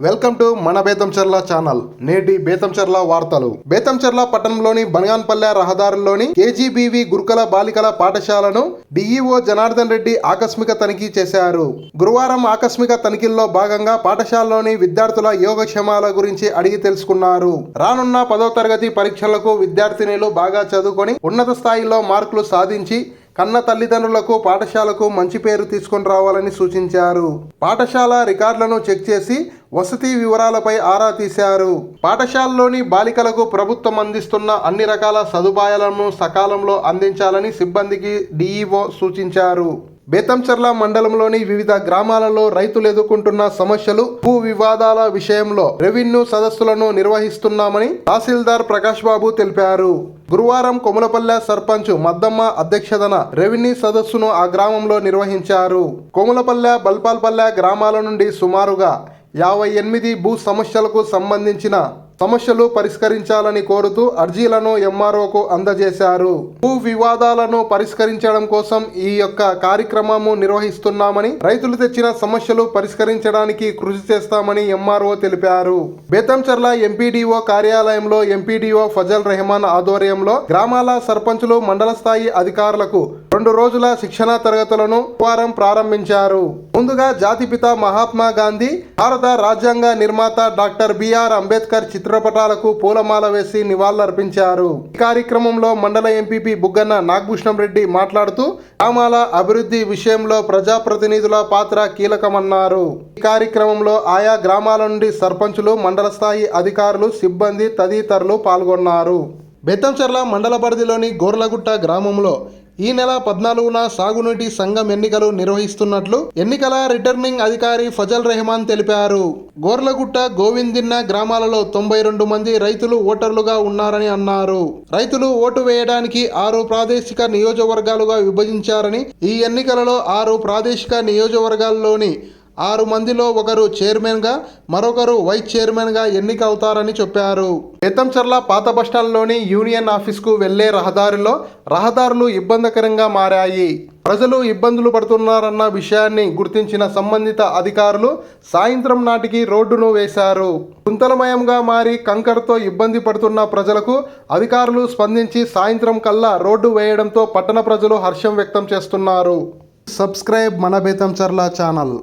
Welcome to మన Betamcherla channel నేటి బేతంచెర్ల వార్తలు. బేతంచెర్ల పట్టణంలోని బనగాన్పల్లె రహదారుల్లోని కేజీబీవి గురుకుల బాలికల పాఠశాలను డిఈఓ జనార్దన్ రెడ్డి ఆకస్మిక తనిఖీ చేశారు. గురువారం ఆకస్మిక తనిఖీల్లో భాగంగా పాఠశాలలోని విద్యార్థుల యోగక్షేమాల గురించి అడిగి తెలుసుకున్నారు. రానున్న పదో తరగతి పరీక్షలకు విద్యార్థినిలు బాగా చదువుకొని ఉన్నత స్థాయిలో మార్కులు సాధించి కన్న తల్లిదండ్రులకు పాఠశాలకు మంచి పేరు తీసుకొని రావాలని సూచించారు. పాఠశాల రికార్డులను చెక్ చేసి వసతి వివరాలపై ఆరా తీశారు. పాఠశాలలోని బాలికలకు ప్రభుత్వం అందిస్తున్న అన్ని రకాల సదుపాయాలను సకాలంలో అందించాలని సిబ్బందికి డిఈఓ సూచించారు. బేతంచర్ల మండలంలోని వివిధ గ్రామాలలో రైతులు ఎదుర్కొంటున్న సమస్యలు భూ వివాదాల విషయంలో రెవెన్యూ సదస్సులను నిర్వహిస్తున్నామని తహసీల్దార్ ప్రకాష్ బాబు తెలిపారు. గురువారం కొములపల్లె సర్పంచ్ మద్దమ్మ అధ్యక్షతన రెవెన్యూ సదస్సును ఆ గ్రామంలో నిర్వహించారు. కొములపల్లె బల్పాల్పల్లె గ్రామాల నుండి సుమారుగా యాభై ఎనిమిది భూ సమస్యలకు సంబంధించిన సమస్యలు పరిష్కరించాలని కోరుతూ అర్జీలను ఎంఆర్ఓకు అందజేశారు. భూ వివాదాలను పరిష్కరించడం కోసం ఈ యొక్క కార్యక్రమము నిర్వహిస్తున్నామని రైతులు తెచ్చిన సమస్యలు పరిష్కరించడానికి కృషి చేస్తామని ఎంఆర్ఓ తెలిపారు. బేతంచర్ల ఎంపీడీఓ కార్యాలయంలో ఎంపీడీఓ ఫజల్ రెహమాన్ ఆధ్వర్యంలో గ్రామాల సర్పంచులు మండల స్థాయి అధికారులకు రెండు రోజుల శిక్షణా తరగతులను వారం ప్రారంభించారు. ముందుగా జాతిపిత మహాత్మా గాంధీ భారత రాజ్యాంగ నిర్మాత డాక్టర్ బిఆర్ అంబేద్కర్ చిత్ర చిత్రపటాలకు పూలమాల వేసి నివాళులర్పించారు. ఈ కార్యక్రమంలో మండల ఎంపీపీ బుగ్గన్న నాగభూషణం రెడ్డి మాట్లాడుతూ గ్రామాల అభివృద్ధి విషయంలో ప్రజాప్రతినిధుల పాత్ర కీలకమన్నారు. ఈ కార్యక్రమంలో ఆయా గ్రామాల నుండి సర్పంచులు మండల స్థాయి అధికారులు సిబ్బంది తదితరులు పాల్గొన్నారు. బెత్తంచెర్ల మండల పరిధిలోని గోర్లగుట్ట గ్రామంలో ఈ నెల పద్నాలుగున సాగునీటి సంఘం ఎన్నికలు నిర్వహిస్తున్నట్లు ఎన్నికల రిటర్నింగ్ అధికారి ఫజల్ రెహమాన్ తెలిపారు. గోర్లగుట్ట గోవిందిన్న గ్రామాలలో తొంభై రెండు మంది రైతులు ఓటర్లుగా ఉన్నారని అన్నారు. రైతులు ఓటు వేయడానికి ఆరు ప్రాదేశిక నియోజకవర్గాలుగా విభజించారని ఈ ఎన్నికలలో ఆరు ప్రాదేశిక నియోజకవర్గాల్లోని ఆరు మందిలో ఒకరు చైర్మన్గా మరొకరు వైస్ చైర్మన్గా ఎన్నిక అవుతారని చెప్పారు. బేతంచర్ల పాత బస్టాండ్లోని యూనియన్ ఆఫీస్కు వెళ్ళే రహదారిలో రహదారులు ఇబ్బందికరంగా మారాయి. ప్రజలు ఇబ్బందులు పడుతున్నారన్న విషయాన్ని గుర్తించిన సంబంధిత అధికారులు సాయంత్రం నాటికి రోడ్డును వేశారు. గుంతలమయంగా మారి కంకరతో ఇబ్బంది పడుతున్న ప్రజలకు అధికారులు స్పందించి సాయంత్రం కల్లా రోడ్డు వేయడంతో పట్టణ ప్రజలు హర్షం వ్యక్తం చేస్తున్నారు. సబ్స్క్రైబ్ మన బేతంచర్ల ఛానల్.